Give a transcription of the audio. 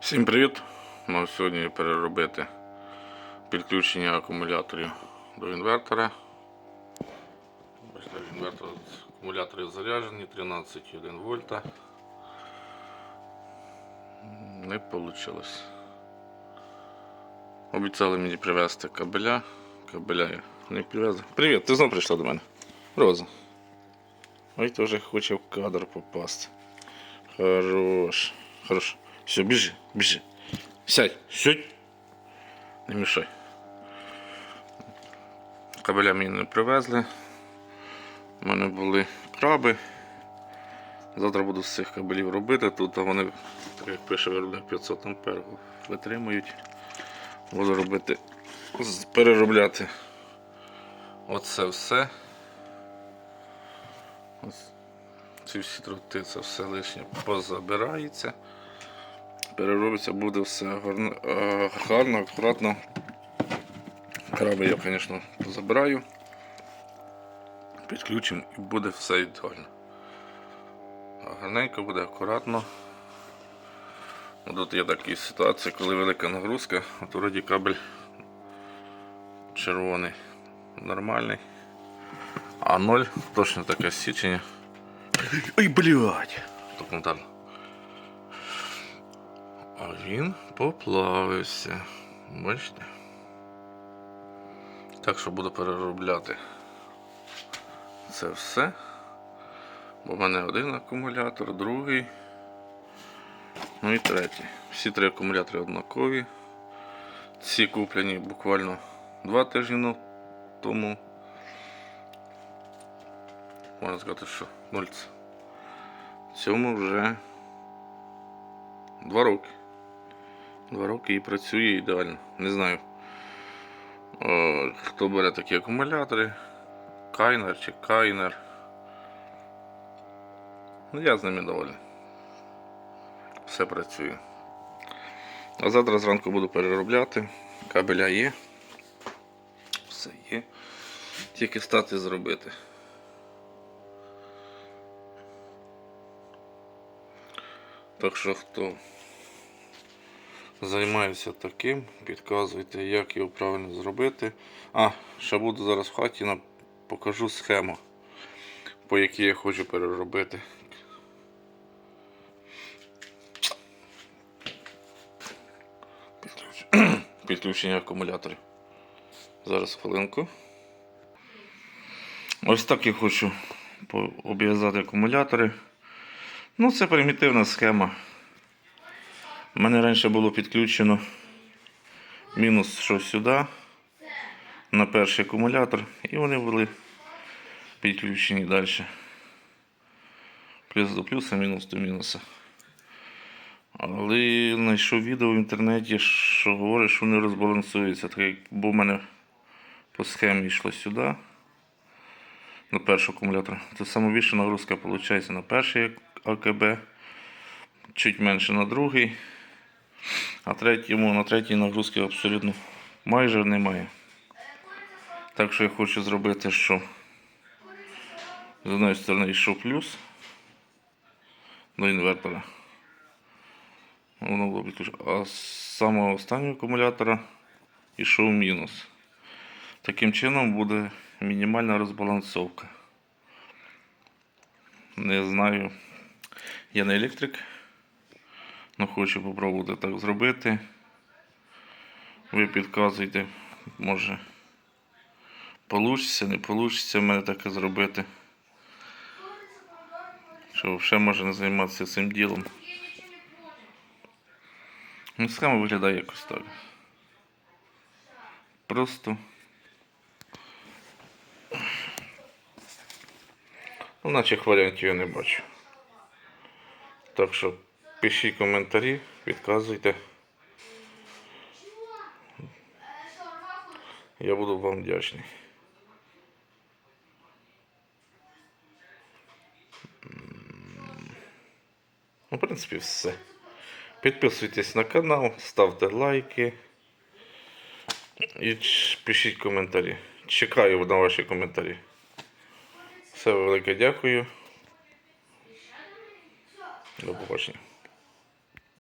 Всім привіт! Мав сьогодні переробити підключення акумуляторів до інвертора. Бачите, інвертор акумулятори заряджені 13,1 вольта. Не вийшло. Обіцяли мені привезти кабеля. Кабеля я не привезли. Привіт, ти знову прийшла до мене. Роза. Ой, теж хоче в кадр попасти. Хорош. Хорош. Все, біжи, біжи. Сядь, сядь. Не мішай. Кабеля мені не привезли. У мене були краби. Завтра буду з цих кабелів робити. Тут вони, так як пише виробник 500 ампер, витримують. Буду робити, переробляти оце все. Ось ці всі дроти, це все лишнє позабирається. Переробиться, буде все гарно, е, гарно акуратно. Краби я, звісно, забираю. Підключимо і буде все ідеально. Гарненько буде, акуратно. Ну, Тут є такі ситуації, коли велика нагрузка, от вроді кабель червоний, нормальний. А ноль точно таке січення. Ой, блядь! А він поплавився. Бачите? Так що буду переробляти це все. Бо в мене один акумулятор, другий. Ну і третій. Всі три акумулятори однакові. Ці куплені буквально два тижні тому. Можна сказати, що нульц. Цьому вже два роки. Два роки і працює ідеально. Не знаю. О, хто бере такі акумулятори. Кайнер чи кайнер. Ну, я з ними доволен. Все працює. А завтра зранку буду переробляти. Кабеля є. Все є. Тільки стати зробити. Так що хто займається таким, підказуйте, як його правильно зробити. А, ще буду зараз в хаті покажу схему, по якій я хочу переробити. Підключення акумуляторів. Зараз хвилинку. Ось так я хочу обв'язати акумулятори. Ну, це примітивна схема. У мене раніше було підключено мінус що сюди на перший акумулятор, і вони були підключені далі. Плюс до плюса, мінус до мінуса. Але знайшов відео в інтернеті, що говорить, що вони розбалансуються. Так як бо в мене по схемі йшло сюди. На перший акумулятор. Це саме більша нагрузка виходить на перший АКБ, чуть менше на другий, а третьому, на третій нагрузки абсолютно майже немає. Так що я хочу зробити, що з одної сторони йшов плюс до інвертора. Воно було. А з самого останнього акумулятора йшов мінус. Таким чином буде мінімальна розбалансовка. Не знаю. Я не електрик, але хочу попробувати так зробити. Ви підказуйте, може получиться, не получиться в мене таке зробити. Що взагалі можна займатися цим ділом. Ну, схема виглядає якось так. Просто. Ну, наче хвалянки я не бачу. Так що пишіть коментарі, підказуйте. Я буду вам вдячний. Ну, в принципі, все. Підписуйтесь на канал, ставте лайки і пишіть коментарі. Чекаю на ваші коментарі. Все велике дякую. До побачення.